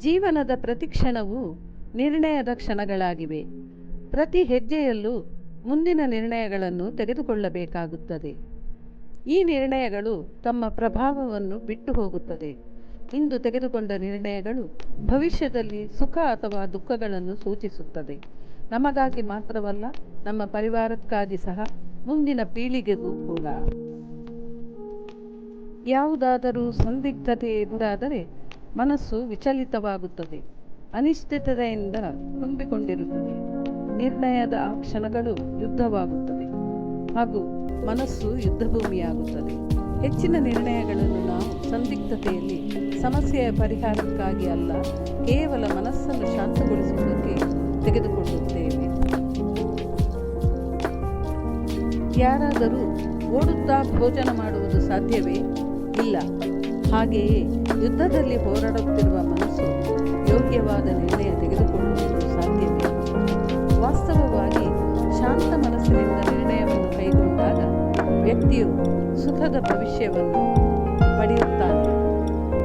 ಜೀವನದ ಪ್ರತಿ ಕ್ಷಣವೂ ನಿರ್ಣಯದ ಕ್ಷಣಗಳಾಗಿವೆ ಪ್ರತಿ ಹೆಜ್ಜೆಯಲ್ಲೂ ಮುಂದಿನ ನಿರ್ಣಯಗಳನ್ನು ತೆಗೆದುಕೊಳ್ಳಬೇಕಾಗುತ್ತದೆ. ಈ ನಿರ್ಣಯಗಳು ತಮ್ಮ ಪ್ರಭಾವವನ್ನು ಬಿಟ್ಟು ಹೋಗುತ್ತದೆ ಇಂದು ತೆಗೆದುಕೊಂಡ ನಿರ್ಣಯಗಳು ಭವಿಷ್ಯದಲ್ಲಿ ಸುಖ ಅಥವಾ ದುಃಖಗಳನ್ನು ಸೂಚಿಸುತ್ತದೆ. ನಮಗಾಗಿ ಮಾತ್ರವಲ್ಲ, ನಮ್ಮ ಪರಿವಾರಕ್ಕಾಗಿ ಸಹ ಮುಂದಿನ ಪೀಳಿಗೆಗೂ ಕೂಡ. ಯಾವುದಾದರೂ ಸಂದಿಗ್ಧತೆ ಎದುರಾದರೆ ಮನಸ್ಸು ವಿಚಲಿತವಾಗುತ್ತದೆ. ಅನಿಶ್ಚಿತತೆಯಿಂದ ತುಂಬಿಕೊಂಡಿರುತ್ತದೆ. ನಿರ್ಣಯದ ಆ ಕ್ಷಣಗಳು ಯುದ್ಧವಾಗುತ್ತವೆ. ಹಾಗೂ ಮನಸ್ಸು ಯುದ್ಧಭೂಮಿಯಾಗುತ್ತದೆ. ಹೆಚ್ಚಿನ ನಿರ್ಣಯಗಳನ್ನು ನಾವು ಸಂದಿಗ್ಧತೆಯಲ್ಲಿ, ಸಮಸ್ಯೆಯ ಪರಿಹಾರಕ್ಕಾಗಿ ಅಲ್ಲ, ಕೇವಲ ಮನಸ್ಸನ್ನು ಶಾಂತಗೊಳಿಸುವುದಕ್ಕೆ ತೆಗೆದುಕೊಳ್ಳುತ್ತೇವೆ. ಯಾರಾದರೂ ಓಡುತ್ತಾ ಭೋಜನ ಮಾಡುವುದು ಸಾಧ್ಯವೇ? ಇಲ್ಲ. ಹಾಗೆಯೇ ಯುದ್ಧದಲ್ಲಿ ಹೋರಾಡುತ್ತಿರುವ ಮನಸ್ಸು ಯೋಗ್ಯವಾದ ನಿರ್ಣಯ ತೆಗೆದುಕೊಳ್ಳುವುದು ಸಾಧ್ಯವೇ ವಾಸ್ತವವಾಗಿ ಶಾಂತ ಮನಸ್ಸಿನಿಂದ ನಿರ್ಣಯವನ್ನು ಕೈಗೊಂಡಾಗ ವ್ಯಕ್ತಿಯು ಸುಖದ ಭವಿಷ್ಯವನ್ನು